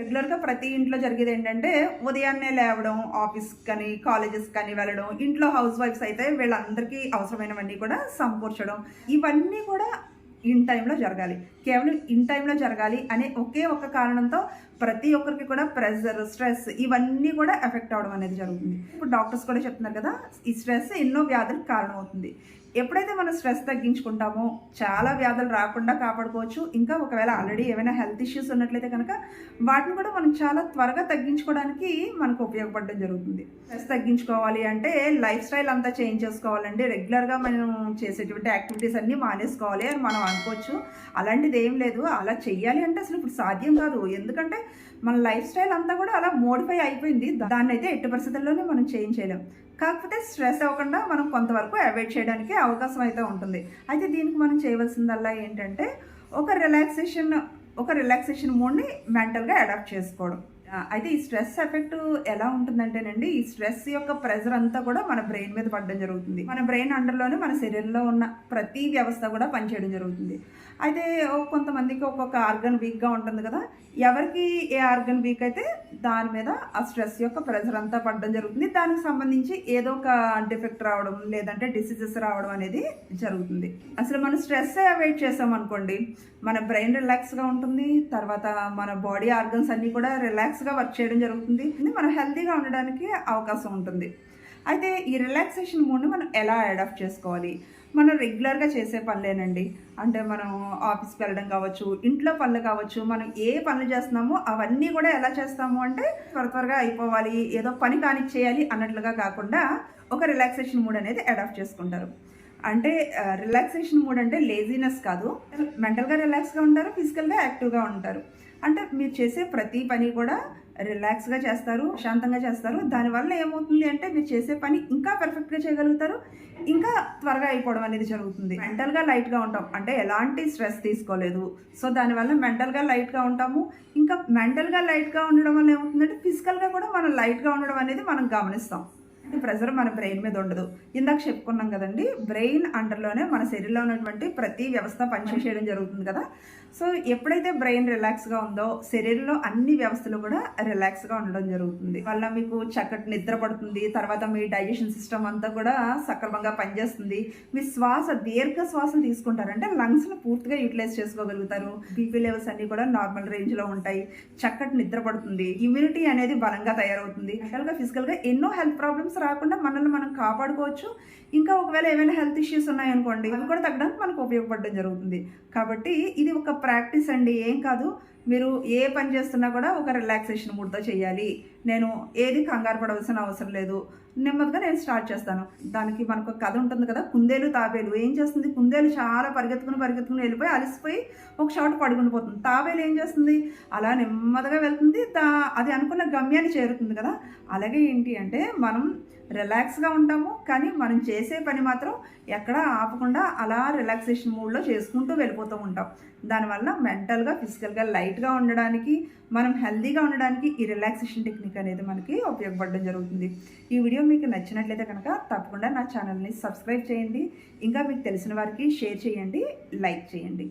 రెగ్యులర్గా ప్రతి ఇంట్లో జరిగేది ఏంటంటే ఉదయాన్నే లేవడం ఆఫీస్ కానీ కాలేజెస్ కానీ వెళ్ళడం ఇంట్లో హౌస్ వైఫ్స్ అయితే వీళ్ళందరికీ అవసరమైనవన్నీ కూడా సమకూర్చడం. ఇవన్నీ కూడా ఇన్ టైంలో జరగాలి. కేవలం ఇన్ టైంలో జరగాలి అనే ఒకే ఒక కారణంతో ప్రతి ఒక్కరికి కూడా ప్రెషర్ స్ట్రెస్ ఇవన్నీ కూడా ఎఫెక్ట్ అవడం అనేది జరుగుతుంది. ఇప్పుడు డాక్టర్స్ కూడా చెప్తున్నారు కదా ఈ స్ట్రెస్ ఎన్నో వ్యాధులకు కారణమవుతుంది. ఎప్పుడైతే మనం స్ట్రెస్ తగ్గించుకుంటామో చాలా వ్యాధులు రాకుండా కాపాడుకోవచ్చు. ఇంకా ఒకవేళ ఆల్రెడీ ఏమైనా హెల్త్ ఇష్యూస్ ఉన్నట్లయితే కనుక వాటిని కూడా మనం చాలా త్వరగా తగ్గించుకోవడానికి మనకు ఉపయోగపడడం జరుగుతుంది. స్ట్రెస్ తగ్గించుకోవాలి అంటే లైఫ్ స్టైల్ అంతా చేంజ్ చేసుకోవాలండి. రెగ్యులర్గా మనం చేసేటువంటి యాక్టివిటీస్ అన్నీ మానేసుకోవాలి అని మనం అనుకోవచ్చు. అలాంటి అనేది ఏం లేదు. అలా చెయ్యాలి అంటే అసలు ఇప్పుడు సాధ్యం కాదు. ఎందుకంటే మన లైఫ్ స్టైల్ అంతా కూడా అలా మోడిఫై అయిపోయింది. దాన్ని అయితే ఎట్టి పరిస్థితుల్లోనే మనం చేంజ్ చేయలేం. కాకపోతే స్ట్రెస్ అవ్వకుండా మనం కొంతవరకు అవాయిడ్ చేయడానికి అవకాశం అయితే ఉంటుంది. అయితే దీనికి మనం చేయవలసిందల్లా ఏంటంటే ఒక రిలాక్సేషన్ ఒక రిలాక్సేషన్ మూడ్ని మెంటల్గా అడాప్ట్ చేసుకోవడం. అయితే ఈ స్ట్రెస్ ఎఫెక్ట్ ఎలా ఉంటుందంటేనండి ఈ స్ట్రెస్ యొక్క ప్రెజర్ అంతా కూడా మన బ్రెయిన్ మీద పడడం జరుగుతుంది. మన బ్రెయిన్ అండర్లోనే మన శరీరంలో ఉన్న ప్రతి వ్యవస్థ కూడా పనిచేయడం జరుగుతుంది. అయితే కొంతమందికి ఒక్కొక్క ఆర్గన్ వీక్గా ఉంటుంది కదా ఎవరికి ఏ ఆర్గన్ వీక్ అయితే దాని మీద ఆ స్ట్రెస్ యొక్క ప్రెజర్ అంతా పడడం జరుగుతుంది. దానికి సంబంధించి ఏదో ఒక డిఫెక్ట్ రావడం లేదంటే డిసీజెస్ రావడం అనేది జరుగుతుంది. అసలు మనం స్ట్రెస్ అవాయిడ్ చేసాం అనుకోండి మన బ్రెయిన్ రిలాక్స్గా ఉంటుంది తర్వాత మన బాడీ ఆర్గన్స్ అన్నీ కూడా రిలాక్స్ రిలాక్స్గా వర్క్ చేయడం జరుగుతుంది. మనం హెల్తీగా ఉండడానికి అవకాశం ఉంటుంది. అయితే ఈ రిలాక్సేషన్ మూడ్ని మనం ఎలా అడాప్ట్ చేసుకోవాలి? మనం రెగ్యులర్గా చేసే పనులేనండి. అంటే మనం ఆఫీస్కి వెళ్ళడం కావచ్చు ఇంట్లో పనులు కావచ్చు మనం ఏ పనులు చేస్తున్నామో అవన్నీ కూడా ఎలా చేస్తాము అంటే త్వర త్వరగా అయిపోవాలి ఏదో పని కానిచ్చేయాలి అన్నట్లుగా కాకుండా ఒక రిలాక్సేషన్ మూడ్ అనేది అడాప్ట్ చేసుకుంటారు. అంటే రిలాక్సేషన్ మూడ్ అంటే లేజినెస్ కాదు. మెంటల్గా రిలాక్స్గా ఉంటారు ఫిజికల్గా యాక్టివ్గా ఉంటారు. అంటే మీరు చేసే ప్రతి పని కూడా రిలాక్స్గా చేస్తారు శాంతంగా చేస్తారు. దానివల్ల ఏమవుతుంది అంటే మీరు చేసే పని ఇంకా పర్ఫెక్ట్గా చేయగలుగుతారు ఇంకా త్వరగా అయిపోవడం అనేది జరుగుతుంది. మెంటల్గా లైట్గా ఉంటాం అంటే ఎలాంటి స్ట్రెస్ తీసుకోలేదు. సో దానివల్ల మెంటల్గా లైట్గా ఉంటాము. ఇంకా మెంటల్గా లైట్గా ఉండడం వల్ల ఏమవుతుందంటే ఫిజికల్గా కూడా మనం లైట్గా ఉండడం అనేది మనం గమనిస్తాం. ప్రెజర్ మన బ్రెయిన్ మీద ఉండదు. ఇందాక చెప్పుకున్నాం కదండి బ్రెయిన్ అండర్లోనే మన శరీరంలో ఉన్నటువంటి ప్రతి వ్యవస్థ పనిచేసేయడం జరుగుతుంది కదా. సో ఎప్పుడైతే బ్రెయిన్ రిలాక్స్గా ఉందో శరీరంలో అన్ని వ్యవస్థలు కూడా రిలాక్స్గా ఉండడం జరుగుతుంది. వల్ల మీకు చక్కటి నిద్ర పడుతుంది తర్వాత మీ డైజెషన్ సిస్టమ్ అంతా కూడా సక్రమంగా పనిచేస్తుంది. మీ శ్వాస దీర్ఘ శ్వాసను తీసుకుంటారంటే లంగ్స్ను పూర్తిగా యూటిలైజ్ చేసుకోగలుగుతారు. బీపీ లెవెల్స్ అన్నీ కూడా నార్మల్ రేంజ్లో ఉంటాయి. చక్కటి నిద్ర పడుతుంది. ఇమ్యూనిటీ అనేది బలంగా తయారవుతుంది. మెంటల్గా ఫిజికల్గా ఎన్నో హెల్త్ ప్రాబ్లమ్స్ రాకుండా మనల్ని మనం కాపాడుకోవచ్చు. ఇంకా ఒకవేళ ఏమైనా హెల్త్ ఇష్యూస్ ఉన్నాయనుకోండి అవి కూడా తగ్గడానికి మనకు ఉపయోగపడడం జరుగుతుంది. కాబట్టి ఇది ఒక ప్రాక్టీస్ అండి ఏం కాదు. మీరు ఏ పని చేస్తున్నా కూడా ఒక రిలాక్సేషన్ మూడ్తో చేయాలి. నేను ఏది కంగారు పడవలసిన అవసరం లేదు. నెమ్మదిగా నేను స్టార్ట్ చేస్తాను. దానికి మనకు ఒక కథ ఉంటుంది కదా కుందేలు తాబేలు. ఏం చేస్తుంది? కుందేలు చాలా పరిగెత్తుకుని పరిగెత్తుకుని వెళ్ళిపోయి అలసిపోయి ఒక చోట పడుకుని పోతుంది. తాబేలు ఏం చేస్తుంది? అలా నెమ్మదిగా వెళ్తుంది. దా అది అనుకున్న గమ్యాన్ని చేరుతుంది కదా. అలాగే ఏంటి అంటే మనం రిలాక్స్గా ఉంటాము కానీ మనం చేసే పని మాత్రం ఎక్కడ ఆపకుండా అలా రిలాక్సేషన్ మూడ్లో చేసుకుంటూ వెళ్ళిపోతూ ఉంటాం. దానివల్ల మెంటల్గా ఫిజికల్గా లైట్గా ఉండడానికి మనం హెల్దీగా ఉండడానికి ఈ రిలాక్సేషన్ టెక్నిక్ అనేది మనకి ఉపయోగపడడం జరుగుతుంది. ఈ వీడియో మీకు నచ్చినట్లయితే కనుక తప్పకుండా నా ఛానల్ని సబ్స్క్రైబ్ చేయండి. ఇంకా మీకు తెలిసిన వారికి షేర్ చేయండి లైక్ చేయండి.